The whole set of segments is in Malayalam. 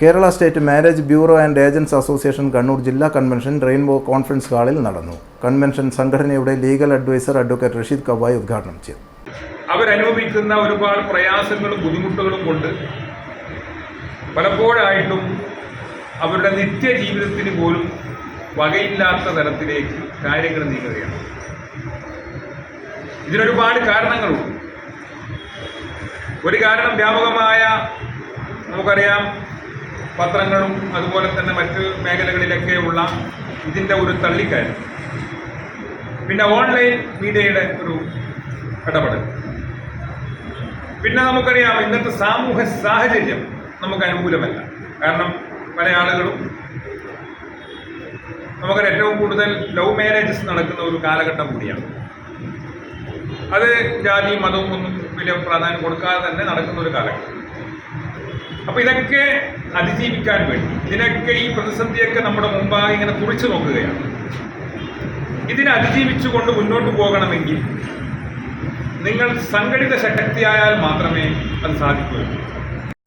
Kerala state marriage bureau and agents association Kannur ജില്ലാ കൺവെൻഷൻ റെയിൻബോ കോൺഫറൻസ് ഹാളിൽ നടന്നു. കൺവെൻഷൻ സംഘടനയുടെ legal adviser advocate Rasheed Kavai ഉദ്ഘാടനം ചെയ്തു. അവരനുഭവിക്കുന്ന ഒരുപാട് പ്രയാസങ്ങളും ബുദ്ധിമുട്ടുകളും കൊണ്ട് പലപ്പോഴായിട്ടും അവരുടെ നിത്യജീവിതത്തിന് പോലും വകയില്ലാത്ത തരത്തിലേക്ക് കാര്യങ്ങൾ നീങ്ങുകയാണ്. ഇതിനൊരുപാട് കാരണങ്ങളുണ്ട്. ഒരു കാരണം വ്യാപകമായ നമുക്കറിയാം പത്രങ്ങളും അതുപോലെ തന്നെ മറ്റ് മേഖലകളിലൊക്കെയുള്ള ഇതിന്റെ ഒരു തള്ളിക്കയറ്റം. പിന്നെ ഓൺലൈൻ മീഡിയയുടെ ഒരു ഇടപെടൽ. പിന്നെ നമുക്കറിയാം ഇന്നത്തെ സാമൂഹ്യ സാഹചര്യം നമുക്ക് അനുകൂലമല്ല. കാരണം പല ആളുകളും നമുക്ക് ഏറ്റവും കൂടുതൽ ലവ് മാരേജസ് നടക്കുന്ന ഒരു കാലഘട്ടം കൂടിയാണ്. അത് ജാതി മതവും ഒന്നും വലിയ പ്രാധാന്യം കൊടുക്കാതെ തന്നെ നടക്കുന്ന ഒരു കാലഘട്ടം. അപ്പോൾ ഇതൊക്കെ അതിജീവിക്കാൻ വേണ്ടി ഇതിനൊക്കെ ഈ പ്രതിസന്ധിയൊക്കെ നമ്മുടെ മുമ്പാകെ ഇങ്ങനെ കുറിച്ചു നോക്കുകയാണ്. ഇതിനെ അതിജീവിച്ചുകൊണ്ട് മുന്നോട്ട് പോകണമെങ്കിൽ നിങ്ങൾ സംഘടിത ശക്തിയായാൽ മാത്രമേ അത് സാധിക്കുകയുള്ളൂ.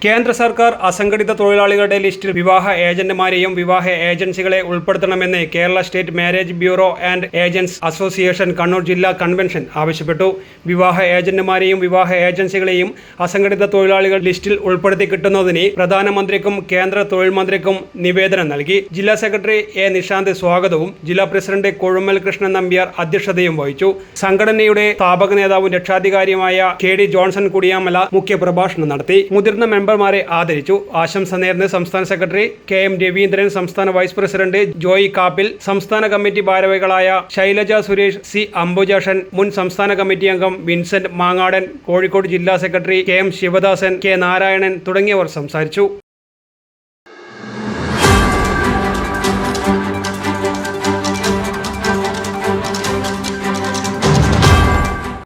കേന്ദ്ര സർക്കാർ അസംഘടിത തൊഴിലാളികളുടെ ലിസ്റ്റിൽ വിവാഹ ഏജന്റുമാരെയും വിവാഹ ഏജൻസികളെ ഉൾപ്പെടുത്തണമെന്ന് Kerala state marriage bureau and agents association Kannur ജില്ലാ കൺവെൻഷൻ ആവശ്യപ്പെട്ടു. വിവാഹ ഏജന്റുമാരെയും വിവാഹ ഏജൻസികളെയും അസംഘടിത തൊഴിലാളികൾ ലിസ്റ്റിൽ ഉൾപ്പെടുത്തി കിട്ടുന്നതിന് പ്രധാനമന്ത്രിക്കും കേന്ദ്ര തൊഴിൽ മന്ത്രിക്കും നിവേദനം നൽകി. ജില്ലാ സെക്രട്ടറി എ നിഷാന്ത് സ്വാഗതവും ജില്ലാ പ്രസിഡന്റ് കൊഴുമൽ കൃഷ്ണൻ നമ്പ്യാർ അധ്യക്ഷതയും വഹിച്ചു. സംഘടനയുടെ സ്ഥാപക നേതാവും രക്ഷാധികാരിയുമായ കെ ഡി ജോൺസൺ കുടിയാമല മുഖ്യപ്രഭാഷണം നടത്തി. മുതിർന്ന മെമ്പർമാരെ ആദരിച്ചു. ആശംസ നേർന്ന് സംസ്ഥാന സെക്രട്ടറി കെ എം രവീന്ദ്രൻ സംസ്ഥാന വൈസ് പ്രസിഡന്റ് ജോയി കാപ്പിൽ സംസ്ഥാന കമ്മിറ്റി ഭാരവാഹികളായ ശൈലജ സുരേഷ് സി അംബുജാഷൻ മുൻ സംസ്ഥാന കമ്മിറ്റി അംഗം വിൻസെന്റ് മാങ്ങാടൻ കോഴിക്കോട് ജില്ലാ secretary K M Sivadasan K Narayanan തുടങ്ങിയവർ സംസാരിച്ചു.